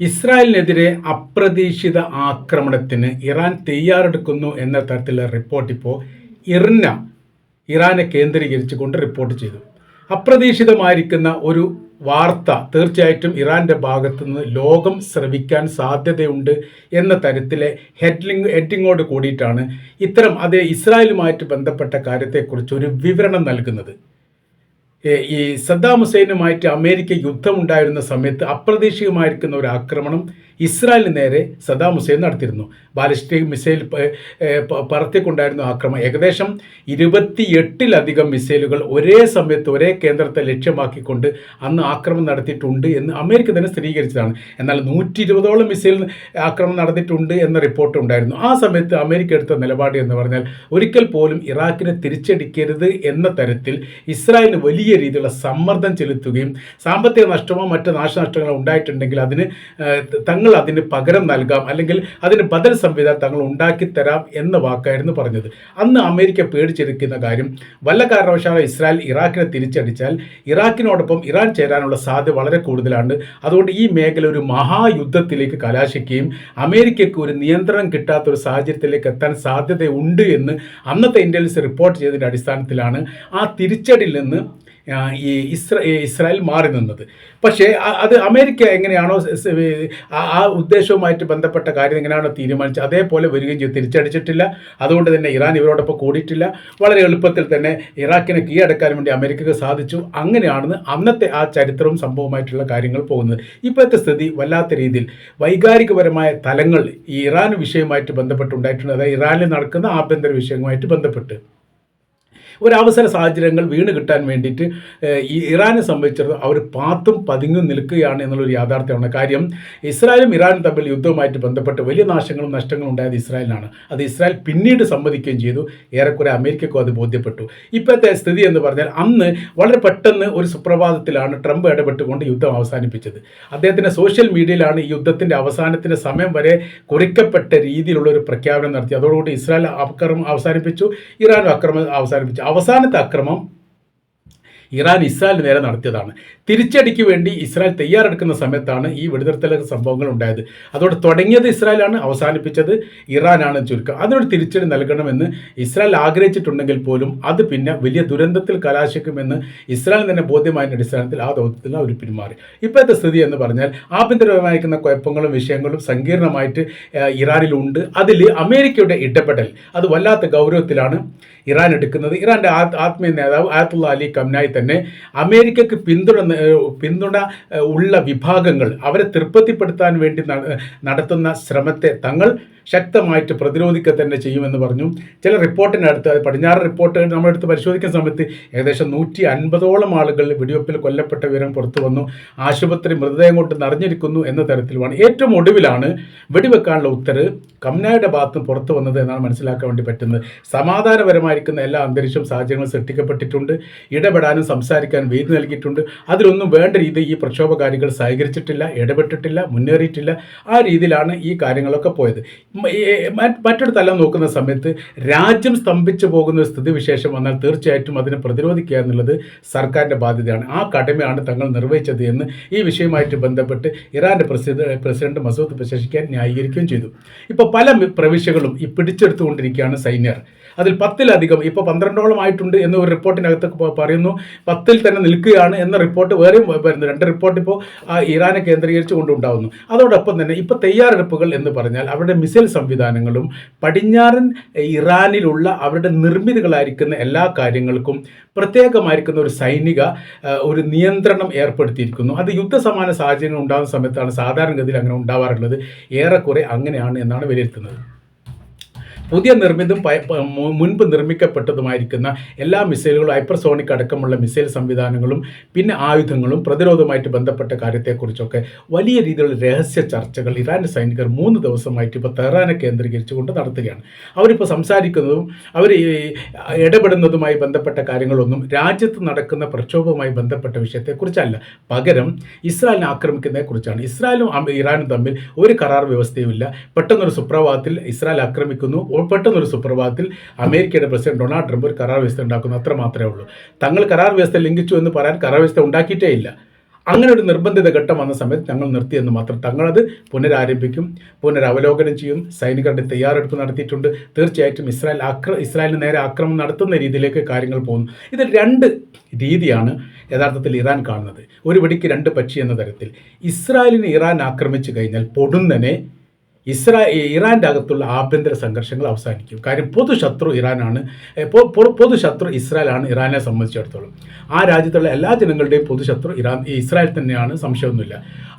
ഇസ്രായേലിനെതിരെ അപ്രതീക്ഷിത ആക്രമണത്തിന് ഇറാൻ തയ്യാറെടുക്കുന്നു എന്ന തരത്തിലുള്ള റിപ്പോർട്ട് ഇപ്പോൾ ഇർന ഇറാനെ കേന്ദ്രീകരിച്ചുകൊണ്ട് റിപ്പോർട്ട് ചെയ്തു. അപ്രതീക്ഷിതമായിരിക്കുന്ന ഒരു വാർത്ത തീർച്ചയായിട്ടും ഇറാന്റെ ഭാഗത്തു നിന്ന് ലോകം ശ്രവിക്കാൻ സാധ്യതയുണ്ട് എന്ന തരത്തിലെ ഹെഡ്ലിംഗ് ഹെഡിങ്ങോട് കൂടിയിട്ടാണ് ഇത്തരം അത് ഇസ്രായേലുമായിട്ട് ബന്ധപ്പെട്ട കാര്യത്തെക്കുറിച്ച് ഒരു വിവരണം നൽകുന്നത്. ഈ സദ്ദാം ഹുസൈനുമായിട്ട് അമേരിക്ക യുദ്ധമുണ്ടായിരുന്ന സമയത്ത് അപ്രതീക്ഷിതമായിരിക്കുന്ന ഒരു ആക്രമണം ഇസ്രായേലിന് നേരെ സദ്ദാം ഹുസൈൻ നടത്തിയിരുന്നു. ബാലിസ്റ്റിക് മിസൈൽ പറത്തിക്കൊണ്ടായിരുന്നു ആക്രമണം. ഏകദേശം ഇരുപത്തി എട്ടിലധികം മിസൈലുകൾ ഒരേ സമയത്ത് ഒരേ കേന്ദ്രത്തെ ലക്ഷ്യമാക്കിക്കൊണ്ട് അന്ന് ആക്രമണം നടത്തിയിട്ടുണ്ട് എന്ന് അമേരിക്ക തന്നെ സ്ഥിരീകരിച്ചതാണ്. എന്നാൽ നൂറ്റി ഇരുപതോളം മിസൈൽ ആക്രമണം നടന്നിട്ടുണ്ട് എന്ന റിപ്പോർട്ട് ഉണ്ടായിരുന്നു. ആ സമയത്ത് അമേരിക്ക എടുത്ത നിലപാട് എന്ന് പറഞ്ഞാൽ ഒരിക്കൽ പോലും ഇറാഖിനെ തിരിച്ചടിക്കരുത് എന്ന തരത്തിൽ ഇസ്രായേലിന് വലിയ രീതിയിലുള്ള സമ്മർദ്ദം ചെലുത്തുകയും സാമ്പത്തിക നഷ്ടമോ മറ്റ് നാശനഷ്ടങ്ങളോ ഉണ്ടായിട്ടുണ്ടെങ്കിൽ അതിന് തങ്ങൾ അതിന് പകരം നൽകാം. അല്ലെങ്കിൽ അതിന് ബദൽ സംവിധാനം തങ്ങൾ ഉണ്ടാക്കി തരാം എന്ന വാക്കായിരുന്നു പറഞ്ഞത്. അന്ന് അമേരിക്ക പേടിച്ചിരിക്കുന്ന കാര്യം വല്ല കാരണവശാലും ഇസ്രായേൽ ഇറാഖിനെ തിരിച്ചടിച്ചാൽ ഇറാഖിനോടൊപ്പം ഇറാൻ ചേരാനുള്ള സാധ്യത വളരെ കൂടുതലാണ്. അതുകൊണ്ട് ഈ മേഖല ഒരു മഹായുദ്ധത്തിലേക്ക് കലാശിക്കുകയും അമേരിക്കയ്ക്ക് ഒരു നിയന്ത്രണം കിട്ടാത്ത ഒരു സാഹചര്യത്തിലേക്ക് എത്താൻ സാധ്യതയുണ്ട് എന്ന് അന്നത്തെ ഇന്റലിജൻസ് റിപ്പോർട്ട് ചെയ്തതിന്റെ അടിസ്ഥാനത്തിലാണ് ആ തിരിച്ചടിയിൽ നിന്ന് ഈ ഇസ്ര ഇസ്രായേൽ മാറി നിന്നത്. പക്ഷേ അത് അമേരിക്ക എങ്ങനെയാണോ ആ ഉദ്ദേശവുമായിട്ട് ബന്ധപ്പെട്ട കാര്യം എങ്ങനെയാണോ തീരുമാനിച്ചത് അതേപോലെ വരികയും ചെയ്തു. തിരിച്ചടിച്ചിട്ടില്ല. അതുകൊണ്ട് തന്നെ ഇറാൻ ഇവരോടൊപ്പം കൂടിയിട്ടില്ല. വളരെ എളുപ്പത്തിൽ തന്നെ ഇറാഖിനെ കീഴടക്കാൻ വേണ്ടി അമേരിക്കക്ക് സാധിച്ചു. അങ്ങനെയാണെന്ന് അന്നത്തെ ആ ചരിത്രവും സംഭവമായിട്ടുള്ള കാര്യങ്ങൾ പോകുന്നത്. ഇപ്പോഴത്തെ സ്ഥിതി വല്ലാത്ത രീതിയിൽ വൈകാരികപരമായ തലങ്ങൾ ഈ ഇറാൻ വിഷയവുമായിട്ട് ബന്ധപ്പെട്ടുണ്ടായിട്ടുണ്ട്. അതായത് ഇറാനിൽ നടക്കുന്ന ആഭ്യന്തര വിഷയവുമായിട്ട് ബന്ധപ്പെട്ട്. ഒരു അവസര സാഹചര്യങ്ങൾ വീണ് കിട്ടാൻ വേണ്ടിയിട്ട് ഈ ഇറാനെ സംബന്ധിച്ചിടത്തോളം അവർ പാത്തും പതുങ്ങും നിൽക്കുകയാണ് എന്നുള്ളൊരു യാഥാർത്ഥ്യമാണ്. കാര്യം ഇസ്രായേലും ഇറാനും തമ്മിൽ യുദ്ധവുമായിട്ട് ബന്ധപ്പെട്ട് വലിയ നാശങ്ങളും നഷ്ടങ്ങളും ഉണ്ടായത് ഇസ്രായേലിനാണ്. അത് ഇസ്രായേൽ പിന്നീട് സമ്മതിക്കുകയും ചെയ്തു. ഏറെക്കുറെ അമേരിക്കക്കും അത് ബോധ്യപ്പെട്ടു. ഇപ്പോഴത്തെ സ്ഥിതി എന്ന് പറഞ്ഞാൽ അന്ന് വളരെ പെട്ടെന്ന് ഒരു സുപ്രഭാതത്തിലാണ് ട്രംപ് ഇടപെട്ടുകൊണ്ട് യുദ്ധം അവസാനിപ്പിച്ചത്. അദ്ദേഹത്തിന്റെ സോഷ്യൽ മീഡിയയിലാണ് ഈ യുദ്ധത്തിന്റെ അവസാനത്തിന്റെ സമയം വരെ കുറിക്കപ്പെട്ട രീതിയിലുള്ള ഒരു പ്രഖ്യാപനം നടത്തി അതോടുകൂടി ഇസ്രായേൽ അക്രമം അവസാനിപ്പിച്ചു ഇറാനും അക്രമം അവസാനിപ്പിച്ചു. അവസാനത്തെ അക്രമം ഇറാൻ ഇസ്രായേലിന് നേരെ നടത്തിയതാണ്. തിരിച്ചടിക്ക് വേണ്ടി ഇസ്രായേൽ തയ്യാറെടുക്കുന്ന സമയത്താണ് ഈ വെടിനിർത്തൽ സംഭവങ്ങൾ ഉണ്ടായത്. അതോടെ തുടങ്ങിയത് ഇസ്രായേലാണ് അവസാനിപ്പിച്ചത് ഇറാനാണ് ചുരുക്കം. അതിനൊരു തിരിച്ചടി നൽകണമെന്ന് ഇസ്രായേൽ ആഗ്രഹിച്ചിട്ടുണ്ടെങ്കിൽ പോലും അത് പിന്നെ വലിയ ദുരന്തത്തിൽ കലാശിക്കുമെന്ന് ഇസ്രായേൽ തന്നെ ബോധ്യമായതിന്റെ അടിസ്ഥാനത്തിൽ ആ ദൗത്യത്തിൽ അവർ പിന്മാറി. ഇപ്പോഴത്തെ സ്ഥിതി എന്ന് പറഞ്ഞാൽ ആഭ്യന്തരമായിരിക്കുന്ന കുഴപ്പങ്ങളും വിഷയങ്ങളും സങ്കീർണമായിട്ട് ഇറാനിലുണ്ട്. അതിൽ അമേരിക്കയുടെ ഇടപെടൽ അത് വല്ലാത്ത ഗൗരവത്തിലാണ് ഇറാൻ എടുക്കുന്നത്. ഇറാന്റെ ആ- ആത്മീയ നേതാവ് ആയത്തുള്ള അലി കംനായി തന്നെ അമേരിക്കക്ക് പിന്തുണ പിന്തുണ ഉള്ള വിഭാഗങ്ങൾ അവരെ തൃപ്തിപ്പെടുത്താൻ വേണ്ടി നടത്തുന്ന ശ്രമത്തെ തങ്ങൾ ശക്തമായിട്ട് പ്രതിരോധിക്കുക തന്നെ ചെയ്യുമെന്ന് പറഞ്ഞു. ചില റിപ്പോർട്ടിനടുത്ത് പടിഞ്ഞാറ് റിപ്പോർട്ട് നമ്മളെടുത്ത് പരിശോധിക്കുന്ന സമയത്ത് ഏകദേശം നൂറ്റി അൻപതോളം ആളുകൾ വെടിവെപ്പിൽ കൊല്ലപ്പെട്ട വിവരം പുറത്തു വന്നു. ആശുപത്രി മൃതദേഹം കൊണ്ട് നിറഞ്ഞിരിക്കുന്നു എന്ന തരത്തിലുമാണ്. ഏറ്റവും ഒടുവിലാണ് വെടിവെക്കാനുള്ള ഉത്തരവ് കംനായുടെ ഭാഗത്തും പുറത്തു വന്നത് എന്നാണ് മനസ്സിലാക്കാൻ വേണ്ടി പറ്റുന്നത്. സമാധാനപരമായിരിക്കുന്ന എല്ലാ അന്തരീക്ഷവും സാഹചര്യങ്ങളും സൃഷ്ടിക്കപ്പെട്ടിട്ടുണ്ട്. ഇടപെടാനും സംസാരിക്കാനും വേദി നൽകിയിട്ടുണ്ട്. അതിലൊന്നും വേണ്ട രീതിയിൽ ഈ പ്രക്ഷോഭകാരികൾ സഹകരിച്ചിട്ടില്ല ഇടപെട്ടിട്ടില്ല മുന്നേറിയിട്ടില്ല. ആ രീതിയിലാണ് ഈ കാര്യങ്ങളൊക്കെ പോയത്. മറ്റൊരു തലം നോക്കുന്ന സമയത്ത് രാജ്യം സ്തംഭിച്ചു പോകുന്ന ഒരു സ്ഥിതിവിശേഷം വന്നാൽ തീർച്ചയായിട്ടും അതിനെ പ്രതിരോധിക്കുക എന്നുള്ളത് സർക്കാരിന്റെ ബാധ്യതയാണ്. ആ കടമയാണ് തങ്ങൾ നിർവഹിച്ചത് എന്ന് ഈ വിഷയവുമായിട്ട് ബന്ധപ്പെട്ട് ഇറാന്റെ പ്രസിഡന്റ് പ്രസിഡന്റ് മസൂദ് പ്രശേഷിക്കാൻ ന്യായീകരിക്കുകയും ചെയ്തു. ഇപ്പോൾ പല പ്രവിശ്യകളും ഈ പിടിച്ചെടുത്തുകൊണ്ടിരിക്കുകയാണ് സൈന്യർ. അതിൽ പത്തിലധികം ഇപ്പോൾ പന്ത്രണ്ടോളം ആയിട്ടുണ്ട് എന്ന് ഒരു റിപ്പോർട്ടിനകത്ത് പറയുന്നു. പത്തിൽ തന്നെ നിൽക്കുകയാണ് എന്ന റിപ്പോർട്ട് വേറെയും വരുന്നു. രണ്ട് റിപ്പോർട്ട് ഇപ്പോൾ ഇറാനെ കേന്ദ്രീകരിച്ചു കൊണ്ടുണ്ടാവുന്നു. അതോടൊപ്പം തന്നെ ഇപ്പോൾ തയ്യാറെടുപ്പുകൾ എന്ന് പറഞ്ഞാൽ അവരുടെ മിസൈൽ സംവിധാനങ്ങളും പടിഞ്ഞാറൻ ഇറാനിലുള്ള അവരുടെ നിർമ്മിതികളായിരിക്കുന്ന എല്ലാ കാര്യങ്ങൾക്കും പ്രത്യേകമായിരിക്കുന്ന ഒരു സൈനിക ഒരു നിയന്ത്രണം ഏർപ്പെടുത്തിയിരിക്കുന്നു. അത് യുദ്ധസമാന സാഹചര്യങ്ങൾ ഉണ്ടാകുന്ന സമയത്താണ് സാധാരണഗതിയിൽ അങ്ങനെ ഉണ്ടാവാറുള്ളത്. ഏറെക്കുറെ അങ്ങനെയാണ് എന്നാണ് വിലയിരുത്തുന്നത്. പുതിയ നിർമ്മിതും മുൻപ് നിർമ്മിക്കപ്പെട്ടതുമായിരിക്കുന്ന എല്ലാ മിസൈലുകളും ഹൈപ്പർസോണിക് അടക്കമുള്ള മിസൈൽ സംവിധാനങ്ങളും പിന്നെ ആയുധങ്ങളും പ്രതിരോധമായിട്ട് ബന്ധപ്പെട്ട കാര്യത്തെക്കുറിച്ചൊക്കെ വലിയ രീതിയിലുള്ള രഹസ്യ ചർച്ചകൾ ഇറാൻ സൈനികർ മൂന്ന് ദിവസമായിട്ട് ഇപ്പോൾ തെഹ്റാനെ കേന്ദ്രീകരിച്ചുകൊണ്ട് നടത്തുകയാണ്. അവരിപ്പോൾ സംസാരിക്കുന്നതും അവർ ഇടപെടുന്നതുമായി ബന്ധപ്പെട്ട കാര്യങ്ങളൊന്നും രാജ്യത്ത് നടക്കുന്ന പ്രക്ഷോഭവുമായി ബന്ധപ്പെട്ട വിഷയത്തെക്കുറിച്ചല്ല. പകരം ഇസ്രായേലിനെ ആക്രമിക്കുന്നതിനെക്കുറിച്ചാണ്. ഇസ്രായേലും ഇറാനും തമ്മിൽ ഒരു കരാർ വ്യവസ്ഥയുമില്ല. പെട്ടെന്നൊരു സുപ്രഭാതത്തിൽ ഇസ്രായേൽ ആക്രമിക്കുന്നു പെട്ടെന്നൊരു സുപ്രഭാതത്തിൽ അമേരിക്കയുടെ പ്രസിഡന്റ് ഡൊണാൾഡ് ട്രംപ് ഒരു കരാർ വ്യവസ്ഥ ഉണ്ടാക്കുന്നു അത്ര മാത്രമേ ഉള്ളൂ. തങ്ങൾ കരാർ വ്യവസ്ഥ ലംഘിച്ചു എന്ന് പറയാൻ കരാർ വ്യവസ്ഥ ഉണ്ടാക്കിയിട്ടേ ഇല്ല. അങ്ങനെ ഒരു നിർബന്ധിത ഘട്ടം വന്ന സമയത്ത് ഞങ്ങൾ നിർത്തിയെന്ന് മാത്രം തങ്ങളത് പുനരാരംഭിക്കും പുനരവലോകനം ചെയ്യും സൈനികരുടെ തയ്യാറെടുപ്പ് നടത്തിയിട്ടുണ്ട്. തീർച്ചയായിട്ടും ഇസ്രായേൽ ആക്ര ഇസ്രായേലിന് നേരെ ആക്രമം നടത്തുന്ന രീതിയിലേക്ക് കാര്യങ്ങൾ പോകുന്നു. ഇത് രണ്ട് രീതിയാണ് യഥാർത്ഥത്തിൽ ഇറാൻ കാണുന്നത്. ഒരു വെടിക്ക് രണ്ട് പക്ഷി എന്ന തരത്തിൽ. ഇസ്രായേലിന് ഇറാൻ ആക്രമിച്ചു കഴിഞ്ഞാൽ പൊടുന്നനെ ഇസ്രാ ഇറാന്റെ അകത്തുള്ള ആഭ്യന്തര സംഘർഷങ്ങൾ അവസാനിക്കും. കാര്യം പൊതുശത്രു ഇറാനാണ് പൊതുശത്രു ഇസ്രായേലാണ് ഇറാനെ സംബന്ധിച്ചിടത്തോളം. ആ രാജ്യത്തുള്ള എല്ലാ ജനങ്ങളുടെയും പൊതുശത്രു ഇറാൻ ഇസ്രായേൽ തന്നെയാണ് സംശയമൊന്നുമില്ല.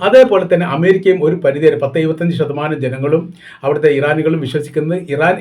അതേപോലെ തന്നെ അമേരിക്കയും ഒരു പരിധിവരെ പത്ത് ഇരുപത്തഞ്ച് ശതമാനം ജനങ്ങളും അവിടുത്തെ ഇറാനികളും വിശ്വസിക്കുന്നത് ഇറാൻ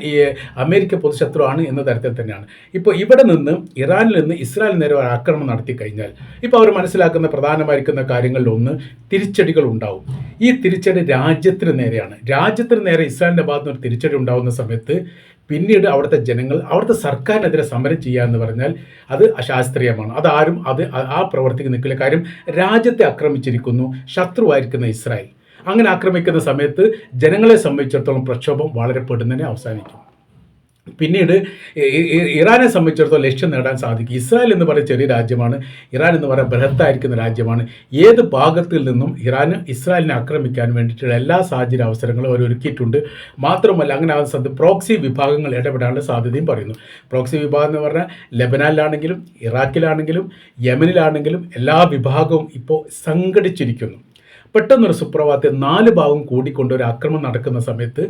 അമേരിക്ക പൊതുശത്രുവാണ് എന്ന തരത്തിൽ തന്നെയാണ്. ഇപ്പോൾ ഇവിടെ നിന്ന് ഇറാനിൽ നിന്ന് ഇസ്രായേൽ നേരെ ഒരു ആക്രമണം നടത്തി കഴിഞ്ഞാൽ ഇപ്പോൾ അവർ മനസ്സിലാക്കുന്ന പ്രധാനമായിരിക്കുന്ന കാര്യങ്ങളിലൊന്ന് തിരിച്ചടികൾ ഉണ്ടാവും. ഈ തിരിച്ചടി രാജ്യത്തിന് നേരെയാണ്. രാജ്യത്തിന് നേരെ ഇസ്രായേലിന്റെ ഭാഗത്ത് നിന്ന് ഒരു തിരിച്ചടി ഉണ്ടാകുന്ന സമയത്ത് പിന്നീട് അവിടുത്തെ ജനങ്ങൾ അവിടുത്തെ സർക്കാരിനെതിരെ സമരം ചെയ്യുക എന്ന് പറഞ്ഞാൽ അത് അശാസ്ത്രീയമാണ്. അത് ആരും അത് ആ- പ്രവർത്തിക്ക് നിൽക്കില്ല. കാര്യം രാജ്യത്തെ ആക്രമിച്ചിരിക്കുന്നു ശത്രുവായിരിക്കുന്ന ഇസ്രായേൽ. അങ്ങനെ ആക്രമിക്കുന്ന സമയത്ത് ജനങ്ങളെ സംബന്ധിച്ചിടത്തോളം പ്രക്ഷോഭം വളരെ പെടുന്നതിനെ അവസാനിക്കും. പിന്നീട് ഇറാനെ സംബന്ധിച്ചിടത്തോളം ലക്ഷ്യം നേടാൻ സാധിക്കും. ഇസ്രായേൽ എന്ന് പറയുന്ന ചെറിയ രാജ്യമാണ്. ഇറാൻ എന്ന് പറയുന്ന ബൃഹത്തായിരിക്കുന്ന രാജ്യമാണ്. ഏത് ഭാഗത്തിൽ നിന്നും ഇറാൻ ഇസ്രായേലിനെ ആക്രമിക്കാൻ വേണ്ടിയിട്ടുള്ള എല്ലാ സാഹചര്യ അവസരങ്ങളും അവർ ഒരുക്കിയിട്ടുണ്ട്. മാത്രമല്ല അങ്ങനെ ആ സാധ്യത പ്രോക്സി വിഭാഗങ്ങൾ ഇടപെടാനുള്ള സാധ്യതയും പറയുന്നു. പ്രോക്സി വിഭാഗം എന്ന് പറഞ്ഞാൽ ലെബനാനിലാണെങ്കിലും ഇറാഖിലാണെങ്കിലും യമനിലാണെങ്കിലും എല്ലാ വിഭാഗവും ഇപ്പോൾ സംഘടിച്ചിരിക്കുന്നു. പെട്ടെന്നൊരു സുപ്രഭാതത്തിൽ നാല് ഭാഗം കൂടിക്കൊണ്ട് ഒരു ആക്രമണം നടക്കുന്ന സമയത്ത്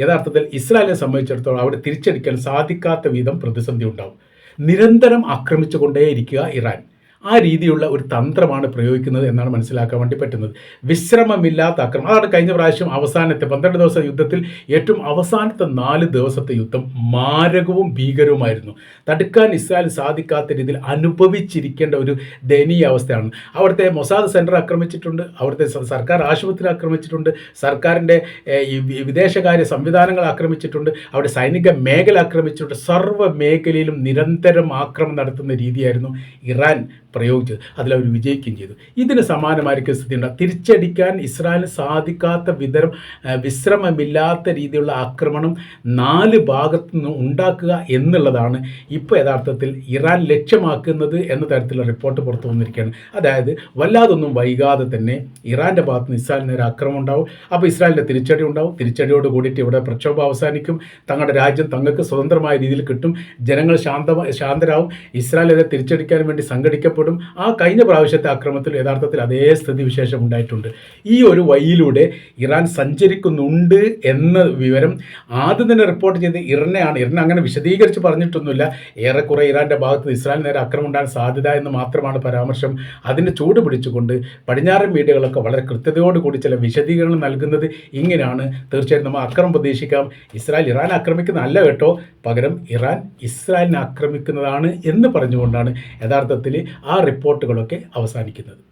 യഥാർത്ഥത്തിൽ ഇസ്രായേലിനെ സംബന്ധിച്ചിടത്തോളം അവിടെ തിരിച്ചടിക്കാൻ സാധിക്കാത്ത വിധം പ്രതിസന്ധി ഉണ്ടാവും. നിരന്തരം ആക്രമിച്ചുകൊണ്ടേയിരിക്കുക ഇറാൻ. ആ രീതിയുള്ള ഒരു തന്ത്രമാണ് പ്രയോഗിക്കുന്നത് എന്നാണ് മനസ്സിലാക്കാൻ വേണ്ടി പറ്റുന്നത്. വിശ്രമമില്ലാത്ത ആക്രമണം അതാണ് കഴിഞ്ഞ പ്രാവശ്യം അവസാനത്തെ പന്ത്രണ്ട് ദിവസ യുദ്ധത്തിൽ ഏറ്റവും അവസാനത്തെ നാല് ദിവസത്തെ യുദ്ധം മാരകവും ഭീകരവുമായിരുന്നു. തടുക്കാൻ ഇസ്രായേൽ സാധിക്കാത്ത രീതിയിൽ അനുഭവിച്ചിരിക്കേണ്ട ഒരു ദയനീയ അവസ്ഥയാണ്. അവിടുത്തെ മൊസാദ് സെന്റർ ആക്രമിച്ചിട്ടുണ്ട് അവിടുത്തെ സർക്കാർ ആശുപത്രി ആക്രമിച്ചിട്ടുണ്ട് സർക്കാരിന്റെ വിദേശകാര്യ സംവിധാനങ്ങൾ ആക്രമിച്ചിട്ടുണ്ട് അവിടെ സൈനിക മേഖല ആക്രമിച്ചിട്ടുണ്ട്. സർവ മേഖലയിലും നിരന്തരം ആക്രമണം നടത്തുന്ന രീതിയായിരുന്നു ഇറാൻ പ്രയോഗിച്ചത്. അതിലവർ വിജയിക്കുകയും ചെയ്തു. ഇതിന് സമാനമായിരിക്കും സ്ഥിതി ഉണ്ടാകും തിരിച്ചടിക്കാൻ ഇസ്രായേലിന് സാധിക്കാത്ത വിതരം വിശ്രമമില്ലാത്ത രീതിയിലുള്ള ആക്രമണം നാല് ഭാഗത്തു നിന്ന് ഉണ്ടാക്കുക എന്നുള്ളതാണ് ഇപ്പോൾ യഥാർത്ഥത്തിൽ ഇറാൻ ലക്ഷ്യമാക്കുന്നത് എന്ന തരത്തിലുള്ള റിപ്പോർട്ട് പുറത്തു വന്നിരിക്കുകയാണ്. അതായത് വല്ലാതൊന്നും വൈകാതെ തന്നെ ഇറാന്റെ ഭാഗത്ത് നിന്ന് ഇസ്രായേലിന് നേരെ ആക്രമണം ഉണ്ടാവും. അപ്പോൾ ഇസ്രായേലിന്റെ തിരിച്ചടി ഉണ്ടാവും. തിരിച്ചടിയോട് കൂടിയിട്ട് ഇവിടെ പ്രക്ഷോഭം അവസാനിക്കും. തങ്ങളുടെ രാജ്യം തങ്ങൾക്ക് സ്വതന്ത്രമായ രീതിയിൽ കിട്ടും. ജനങ്ങൾ ശാന്തമായി ശാന്തരാകും ഇസ്രായേലിനെ തിരിച്ചടിക്കാൻ വേണ്ടി സംഘടിക്കപ്പെടും. ആ കഴിഞ്ഞ പ്രാവശ്യത്തെ ആക്രമണത്തിൽ യഥാർത്ഥത്തിൽ അതേ സ്ഥിതി വിശേഷം ഉണ്ടായിട്ടുണ്ട്. ഈ ഒരു വഴിയിലൂടെ ഇറാൻ സഞ്ചരിക്കുന്നുണ്ട് എന്ന വിവരം ആദ്യം തന്നെ റിപ്പോർട്ട് ചെയ്ത് ഇറിനെയാണ്. ഇറിനെ അങ്ങനെ വിശദീകരിച്ച് പറഞ്ഞിട്ടൊന്നുമില്ല. ഏറെക്കുറെ ഇറാന്റെ ഭാഗത്ത് ഇസ്രായേൽ നേരെ ആക്രമണം ഉണ്ടാകാൻ സാധ്യത എന്ന് മാത്രമാണ് പരാമർശം. അതിന് ചൂട് പിടിച്ചുകൊണ്ട് പടിഞ്ഞാറൻ മീഡിയകളൊക്കെ വളരെ കൃത്യതയോടുകൂടി ചില വിശദീകരണം നൽകുന്നത് ഇങ്ങനെയാണ്. തീർച്ചയായും നമ്മൾ അക്രമം പ്രതീക്ഷിക്കാം. ഇസ്രായേൽ ഇറാൻ ആക്രമിക്കുന്നതല്ല കേട്ടോ. പകരം ഇറാൻ ഇസ്രായേലിനെ ആക്രമിക്കുന്നതാണ് എന്ന് പറഞ്ഞുകൊണ്ടാണ് യഥാർത്ഥത്തിൽ ആ റിപ്പോർട്ടുകളൊക്കെ അവസാനിക്കുന്നത്.